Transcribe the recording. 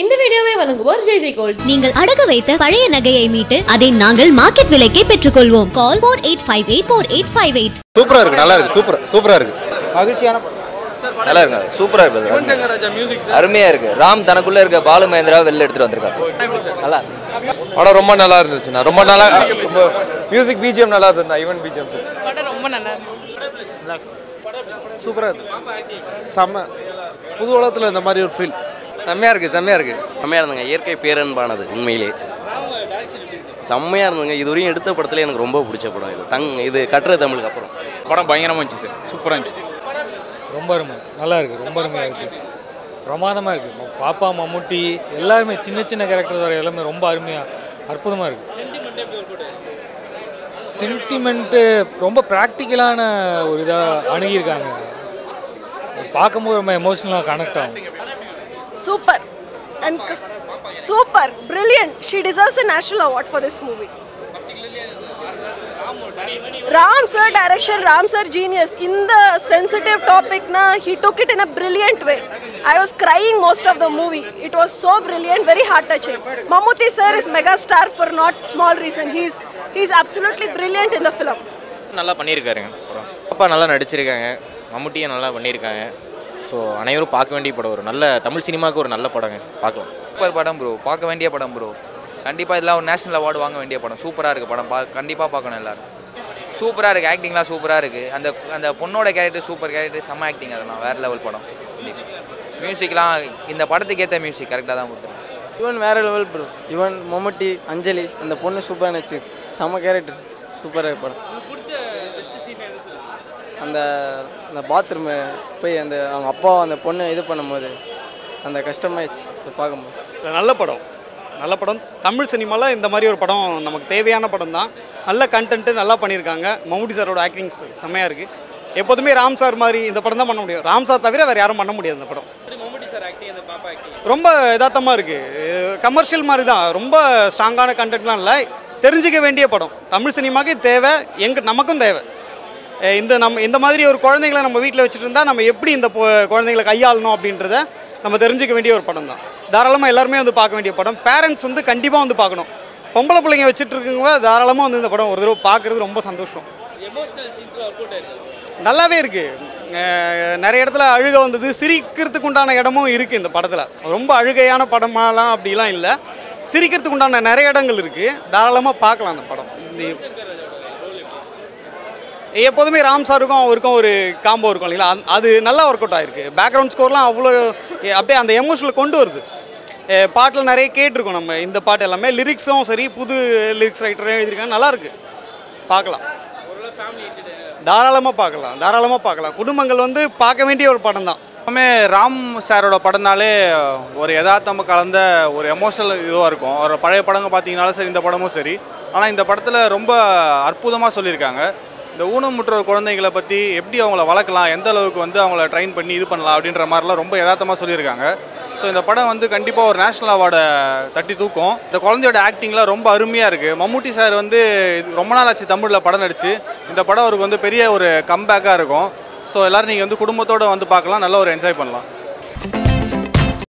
இந்த வீடியோவை வழங்குவோர் ஜெய் ஜெய் கோல்ட். நீங்கள் அடகு வைத்த பழைய நகையை மீட்டு அதை நாங்கள் மார்க்கெட் விலைக்கே பெற்றுக்கொள்வோம். Call four eight five eight four eight five eight. சூப்பரா இருக்கு நல்லா இருக்கு சூப்பர் சூப்பரா இருக்கு. மகிழ்ச்சியான நல்லா இருக்கு சூப்பரா இருக்கு. அருமையா இருக்கு. ராம் தனக்குள்ள இருக்க பாலு மகேந்திரா வெளில எடுத்துட்டு வந்திருக்காரு. நல்லா. படம் ரொம்ப நல்லா இருந்துச்சுண்ணா ரொம்ப நல்லா மியூசிக் பிஜிஎம் நல்லா இருந்தது ஈவன் பிஜிஎம் சூப்பராக இருக்கு. செம்ம. புது உலகத்தில் இந்த மாதிரி ஒரு ஃபீல் செம்மையா இருக்கு செம்மையா இருக்கு. செம்மையா இருந்துங்க இயற்கை பேரன்பானது உண்மையிலே. செம்மையா இருந்துங்க இதுவரையும் எடுத்த படத்துல எனக்கு ரொம்ப பிடிச்ச படம் இது. தங் இது கட்டுற தமிழுக்கு அப்புறம். படம் பயங்கரமாக இருந்துச்சு சார். சூப்பராக இருந்துச்சு. ரொம்ப அருமை. நல்லா இருக்கு. ரொம்ப அருமையாக இருக்கு. பிரமாதமாக இருக்கு. ம- பாப்பா மம்முட்டி எல்லாருமே சின்ன சின்ன கேரக்டர் வர எல்லாமே ரொம்ப அருமையாக அற்புதமாக இருக்கு. சென்டிமெண்ட்டு ரொம்ப ப்ராக்டிக்கலான ஒரு இதாக அணுகியிருக்காங்க. பார்க்கும்போது ரொம்ப எமோஷ்னலாக கனெக்ட் ஆகும். Super and super brilliant she deserves a national award for this movie Ram sir direction Ram sir genius இந்த sensitive டாபிக்னா he took it in a brilliant way I was crying most of the movie it was so brilliant very heart touching Mammootty sir is mega star for not small reason he's he's absolutely brilliant இந்த film நல்லா பண்ணியிருக்காருங்க அப்பா நல்லா நடிச்சிருக்காங்க மம்முட்டியும் நல்லா பண்ணியிருக்காங்க so அனைவரும் பார்க்க வேண்டிய படம் ஒரு நல்ல தமிழ் சினிமாவுக்கு ஒரு நல்ல படங்க. பார்க்கலாம். சூப்பர் படம் ப்ரோ பார்க்க வேண்டிய படம் ப்ரோ கண்டிப்பாக இதெல்லாம் ஒரு நேஷனல் அவார்டு வாங்க வேண்டிய படம். சூப்பராக இருக்குது படம். பா கண்டிப்பாக பார்க்கணும் எல்லாரும். சூப்பராக இருக்குது ஆக்டிங்லாம் சூப்பராக இருக்குது அந்த அந்த பொண்ணோட கேரக்டர் சூப்பர் கேரக்டர் செம்ம ஆக்டிங் அதெல்லாம் வேறு லெவல் படம். மியூசிக்லாம் இந்த படத்துக்கு ஏற்ற மியூசிக் கரெக்டாக தான் கொடுத்துருக்கோம் இவன் வேற லெவல் ப்ரோ இவன் மம்முட்டி அஞ்சலி அந்த பொண்ணு சூப்பராக நடிச்சு. செம கேரக்டர் சூப்பராக படம். அந்த அந்த பாத்ரூமு போய் அந்த அவங்க அப்பா அந்த பொண்ணை இது பண்ணும்போது அந்த கஷ்டமாயிடுச்சு. அதை பார்க்கும்போது. நல்ல படம். நல்ல படம். தமிழ் சினிமாவில் இந்த மாதிரி ஒரு படம் நமக்கு தேவையான படம் தான். நல்ல கண்டென்ட்டு நல்லா பண்ணியிருக்காங்க. மம்முட்டி சாரோட ஆக்டிங் செம்மையாக இருக்குது எப்போதுமே ராம் சார் மாதிரி இந்த படம் தான் பண்ண முடியும். ராம் சார் தவிர வேறு யாரும் பண்ண முடியாது இந்த படம். ரொம்ப யதார்த்தமாக இருக்குது கமர்ஷியல் மாதிரி தான். ரொம்ப ஸ்ட்ராங்கான கண்டென்ட்லாம் இல்லை. தெரிஞ்சுக்க வேண்டிய படம். தமிழ் சினிமாவுக்கு தேவை. எங்க நமக்கும் தேவை. இந்த நம்ம இந்த மாதிரி ஒரு குழந்தைங்களை நம்ம வீட்டில் வச்சுட்டு இருந்தால் நம்ம எப்படி இந்த குழந்தைங்களை கையாளணும் அப்படின்றத நம்ம தெரிஞ்சுக்க வேண்டிய ஒரு படம் தான். தாராளமாக எல்லாருமே வந்து பார்க்க வேண்டிய படம். பேரண்ட்ஸ் வந்து கண்டிப்பாக வந்து பார்க்கணும். பொம்பளை பிள்ளைங்க வச்சுட்டு இருக்கவங்க தாராளமாக வந்து இந்த படம் ஒரு தடவை பார்க்குறது ரொம்ப சந்தோஷம். நல்லாவே இருக்குது நிறைய இடத்துல அழுக வந்தது சிரிக்கிறதுக்கு உண்டான இடமும் இருக்குது இந்த படத்தில். ரொம்ப அழுகையான படமாலாம் அப்படிலாம் இல்லை. சிரிக்கிறதுக்கு உண்டான நிறைய இடங்கள் இருக்குது தாராளமாக பார்க்கலாம் அந்த படம். எப்போதுமே ராம் சாருக்கும் அவருக்கும் ஒரு காம்போ இருக்கும் இல்லைங்களா? அது நல்லா ஒர்க் அவுட் ஆயிருக்கு. பேக்ரவுண்ட் ஸ்கோர்லாம் அவ்வளோ அப்படியே அந்த எமோஷனில் கொண்டு வருது. பாட்டில் நிறைய கேட்டிருக்கோம் நம்ம இந்த பாட்டு எல்லாமே. லிரிக்ஸும் சரி புது லிரிக்ஸ் ரைட்டரும் எழுதியிருக்காங்க. நல்லாயிருக்கு பார்க்கலாம். தாராளமாக பார்க்கலாம். தாராளமாக பார்க்கலாம். குடும்பங்கள் வந்து பார்க்க வேண்டிய ஒரு படம் தான். எப்பவுமே ராம் சாரோட படம்னாலே ஒரு யதார்த்தம் கலந்த ஒரு எமோஷனல் இதுவாக இருக்கும். ஒரு பழைய படங்கள் பார்த்தீங்கனாலும் சரி இந்த படமும் சரி. ஆனால் இந்த படத்தில் ரொம்ப அற்புதமாக சொல்லியிருக்காங்க. இந்த ஊனமுற்ற குழந்தைங்களை பற்றி எப்படி அவங்கள வளர்க்கலாம்? எந்த அளவுக்கு வந்து அவங்கள ட்ரெயின் பண்ணி இது பண்ணலாம் அப்படின்ற மாதிரிலாம் ரொம்ப யதார்த்தமாக சொல்லியிருக்காங்க. ஸோ இந்த படம் வந்து கண்டிப்பாக ஒரு நேஷ்னல் அவார்டை தட்டி தூக்கும். இந்த குழந்தையோட ஆக்டிங்லாம் ரொம்ப அருமையாக இருக்குது மம்முட்டி சார் வந்து ரொம்ப நாள் ஆச்சு தமிழில் படம் நடிச்சு. இந்த படம் அவருக்கு வந்து பெரிய ஒரு கம்பேக்காக இருக்கும். ஸோ எல்லோரும் நீங்கள் வந்து குடும்பத்தோடு வந்து பார்க்கலாம். நல்ல ஒரு என்ஜாய் பண்ணலாம்.